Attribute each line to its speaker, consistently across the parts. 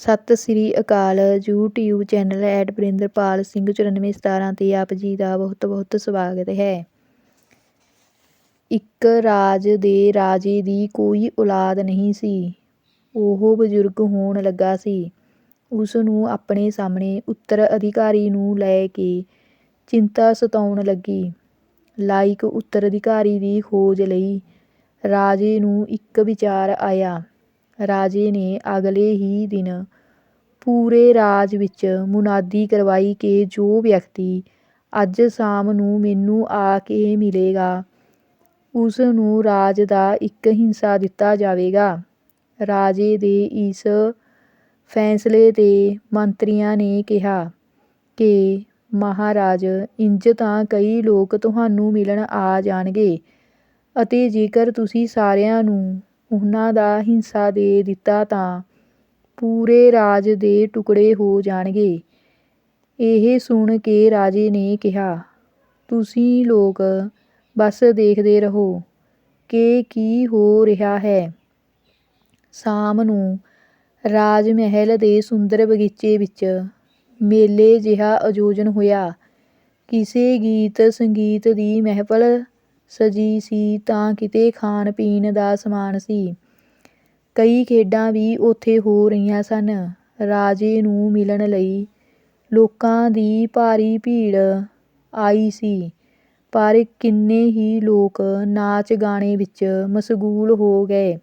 Speaker 1: ਸਤਿ ਸ੍ਰੀ ਅਕਾਲ YouTube channel at Varinderpal Singh 9417 ਤੇ ਆਪ ਜੀ ਦਾ ਬਹੁਤ ਬਹੁਤ ਸਵਾਗਤ ਹੈ। ਇੱਕ ਰਾਜ ਦੇ ਰਾਜੇ ਦੀ ਕੋਈ ਔਲਾਦ ਨਹੀਂ ਸੀ। ਉਹ ਬਜ਼ੁਰਗ ਹੋਣ ਲੱਗਾ ਸੀ। ਉਸ ਨੂੰ ਆਪਣੇ ਸਾਹਮਣੇ ਉੱਤਰ ਅਧਿਕਾਰੀ ਨੂੰ ਲੈ ਕੇ ਚਿੰਤਾ ਸਤਾਉਣ ਲੱਗੀ। ਲਾਇਕ ਉੱਤਰ ਅਧਿਕਾਰੀ ਦੀ ਖੋਜ ਲਈ ਰਾਜੇ ਨੂੰ ਇੱਕ ਵਿਚਾਰ ਆਇਆ। ਰਾਜੇ ਨੇ ਅਗਲੇ ਹੀ ਦਿਨ ਪੂਰੇ ਰਾਜ ਵਿੱਚ ਮੁਨਾਦੀ ਕਰਵਾਈ ਕਿ ਜੋ ਵਿਅਕਤੀ ਅੱਜ ਸ਼ਾਮ ਨੂੰ ਮੈਨੂੰ ਆ ਕੇ ਮਿਲੇਗਾ ਉਸ ਨੂੰ ਰਾਜ ਦਾ ਇੱਕ ਹਿੱਸਾ ਦਿੱਤਾ ਜਾਵੇਗਾ। ਰਾਜੇ ਦੇ ਇਸ ਫੈਸਲੇ ਤੇ ਮੰਤਰੀਆਂ ਨੇ ਕਿਹਾ ਕਿ, ਮਹਾਰਾਜ, ਇੰਜ ਤਾਂ ਕਈ ਲੋਕ ਤੁਹਾਨੂੰ ਮਿਲਣ ਆ ਜਾਣਗੇ ਅਤੇ ਜੇਕਰ ਤੁਸੀਂ ਸਾਰਿਆਂ ਨੂੰ ਉਹਨਾਂ ਦਾ ਹਿੱਸਾ ਦੇ ਦਿੱਤਾ ਤਾਂ ਪੂਰੇ ਰਾਜ ਦੇ ਟੁਕੜੇ ਹੋ ਜਾਣਗੇ। ਇਹ ਸੁਣ ਕੇ ਰਾਜੇ ਨੇ ਕਿਹਾ, ਤੁਸੀਂ ਲੋਕ ਬਸ ਦੇਖਦੇ ਰਹੋ ਕਿ ਕੀ ਹੋ ਰਿਹਾ ਹੈ। ਸ਼ਾਮ ਨੂੰ ਰਾਜ ਮਹਿਲ ਦੇ ਸੁੰਦਰ ਬਗੀਚੇ ਵਿੱਚ ਮੇਲੇ ਜਿਹਾ ਆਯੋਜਨ ਹੋਇਆ। ਕਿਸੇ ਗੀਤ ਸੰਗੀਤ ਦੀ ਮਹਿਫਲ ਸਜੀ ਸੀ ਤਾਂ ਕਿਤੇ ਖਾਣ ਪੀਣ ਦਾ ਸਮਾਨ ਸੀ। ਕਈ ਖੇਡਾਂ ਵੀ ਉੱਥੇ ਹੋ ਰਹੀਆਂ ਸਨ। ਰਾਜੇ ਨੂੰ ਮਿਲਣ ਲਈ ਲੋਕਾਂ ਦੀ ਭਾਰੀ ਭੀੜ ਆਈ ਸੀ, ਪਰ ਕਿੰਨੇ ਹੀ ਲੋਕ ਨਾਚ ਗਾਣੇ ਵਿੱਚ ਮਸ਼ਗੂਲ ਹੋ ਗਏ,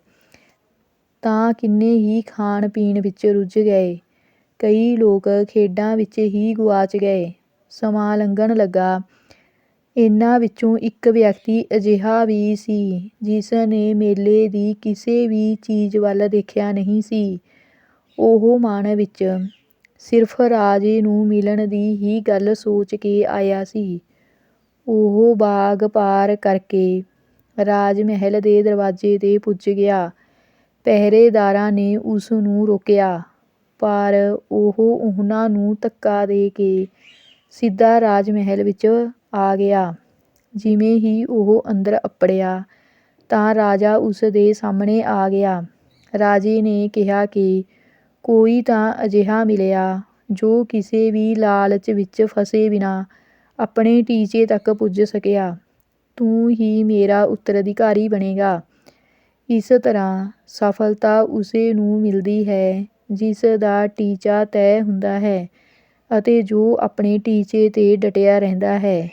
Speaker 1: ਤਾਂ ਕਿੰਨੇ ਹੀ ਖਾਣ ਪੀਣ ਵਿੱਚ ਰੁੱਝ ਗਏ। ਕਈ ਲੋਕ ਖੇਡਾਂ ਵਿੱਚ ਹੀ ਗੁਆਚ ਗਏ। ਸਮਾਂ ਲੰਘਣ ਲੱਗਾ। ਇਹਨਾਂ ਵਿੱਚੋਂ ਇੱਕ ਵਿਅਕਤੀ ਅਜਿਹਾ ਵੀ ਸੀ ਜਿਸ ਨੇ ਮੇਲੇ ਦੀ ਕਿਸੇ ਵੀ ਚੀਜ਼ ਵੱਲ ਦੇਖਿਆ ਨਹੀਂ ਸੀ। ਉਹ ਮਨ ਵਿੱਚ ਸਿਰਫ ਰਾਜੇ ਨੂੰ ਮਿਲਣ ਦੀ ਹੀ ਗੱਲ ਸੋਚ ਕੇ ਆਇਆ ਸੀ। ਉਹ ਬਾਗ ਪਾਰ ਕਰਕੇ ਰਾਜ ਮਹਿਲ ਦੇ ਦਰਵਾਜ਼ੇ ਤੇ ਪੁੱਜ ਗਿਆ। ਪਹਿਰੇਦਾਰਾਂ ਨੇ ਉਸ ਨੂੰ ਰੋਕਿਆ, ਪਰ ਉਹ ਉਹਨਾਂ ਨੂੰ ਧੱਕਾ ਦੇ ਕੇ ਸਿੱਧਾ ਰਾਜ ਮਹਿਲ ਵਿੱਚ ਆ ਗਿਆ। ਜਿਵੇਂ ਹੀ ਉਹ ਅੰਦਰ ਅੱਪੜਿਆ, ਤਾਂ ਰਾਜਾ ਉਸ ਦੇ ਸਾਹਮਣੇ ਆ ਗਿਆ। ਰਾਜੇ ਨੇ ਕਿਹਾ ਕਿ ਕੋਈ ਤਾਂ ਅਜਿਹਾ ਮਿਲਿਆ ਜੋ ਕਿਸੇ ਵੀ ਲਾਲਚ ਵਿੱਚ ਫਸੇ ਬਿਨਾਂ ਆਪਣੇ ਟੀਚੇ ਤੱਕ ਪੁੱਜ ਸਕਿਆ। ਤੂੰ ਹੀ ਮੇਰਾ ਉੱਤਰਾਧਿਕਾਰੀ ਬਣੇਗਾ। ਇਸ ਤਰ੍ਹਾਂ ਸਫਲਤਾ ਉਸੇ ਨੂੰ ਮਿਲਦੀ ਹੈ ਜਿਸ ਦਾ ਟੀਚਾ ਤੈਅ ਹੁੰਦਾ ਹੈ ਅਤੇ ਜੋ ਆਪਣੇ ਟੀਚੇ ਤੇ ਡਟਿਆ ਰਹਿੰਦਾ ਹੈ।